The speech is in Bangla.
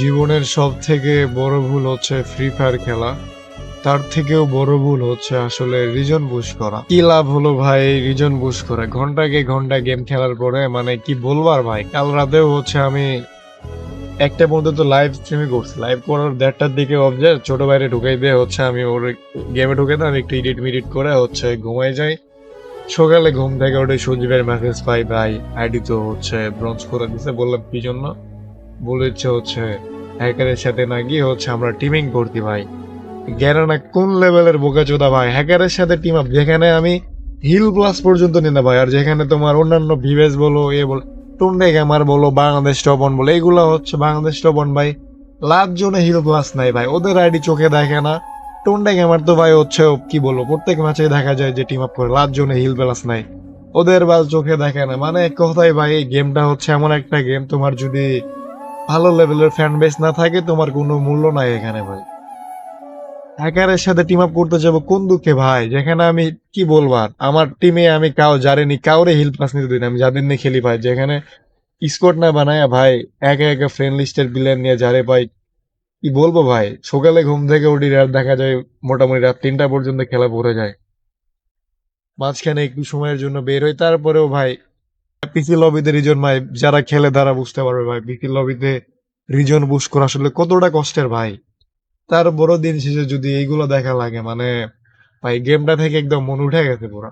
জীবনের সব থেকে বড় ভুল হচ্ছে ফ্রি ফায়ার খেলা। তার থেকেও বড় ভুল হচ্ছে আসলে রিজন বুশ করা। কি লাভ হলো ভাই রিজন বুশ করে? ঘন্টাকে ঘণ্টা গেম খেলার পরে মানে কি বলবার ভাই? কাল রাতেও হচ্ছে আমি একটা পর্যন্ত তো লাইভ স্ট্রিমে করছি। লাইভ করার দেড়টার দিকে অবজেক্ট ছোট বাইরে ঢুকাই দিয়ে হচ্ছে আমি ওর গেমে ঢুকে না একটু ইডিট মিডিট করে হচ্ছে ঘুমাই যাই। সকালে ঘুম থেকে উঠে সজীবের মেসেজ পাই, ভাই আইডি তো হচ্ছে ব্রঞ্জ করে দিছে। বললাম, কি জন্য? বলেছে হচ্ছে হ্যাকারের সাথে নাকি হচ্ছে আমরা টিমিং করতি ভাই। জ্ঞানা না কোন লেভেলের বোকাচোদা ভাই? হ্যাকারের সাথে টিম আপ যেখানে আমি হিল প্লাস পর্যন্ত নিতে ভাই। আর যেখানে তোমার অন্যান্য ভিভেস বলো, এ বলো, টুন্ডে গেমার বলো, বাংলাদেশ টপন বলো, এগুলো হচ্ছে বাংলাদেশ টপন ভাই। লাভ জোনে হিল প্লাস নাই ভাই। ওদের আইডি চোখে দেখে না। টুন্ডে গ্যামার তো ভাই হচ্ছে, কি বলব, প্রত্যেক ম্যাচে দেখা যায় যে টিম আপ করে লাভ জোনে হিল প্লাস নাই। ওদের বাল চোখে দেখে না। মানে এক কথাই ভাই, এই গেমটা হচ্ছে এমন একটা গেম তোমার যদি ভালো লেভেলের ফ্যান বেস না থাকে, তোমার কোনো মূল্য নাই এখানে ভাই। হ্যাকারের সাথে টিম আপ করতে যাব কোন দুঃখে ভাই? যেখানে আমি, কি বলবার আমার টিমে আমি কাউ জানিনি কাউরে হিল পাস নিতে না। আমি যাদের নিয়ে খেলি ভাই, যেখানে স্কোয়াড না বানায়, ভাই, একা একা ফ্রেন্ড লিস্টের প্লেয়ার নিয়ে যারে পাই কি বলব ভাই? সকালে ঘুম থেকে উঠি, রাত দেখা যায়, মোটামুটি রাত তিনটা পর্যন্ত খেলা পড়ে যায়। মাঝখানে একটু সময়ের জন্য বের হই, তারপরেও ভাই পিসি লবিতে রিজন ভাই, যারা খেলে তারা বুঝতে পারবে ভাই পিসি লবিতে রিজন বুশ করা আসলে কতটা কষ্টের ভাই। তার বড় দিন শেষে যদি এইগুলো দেখা লাগে মানে ভাই গেমটা থেকে একদম মন উঠে গেছে পুরো।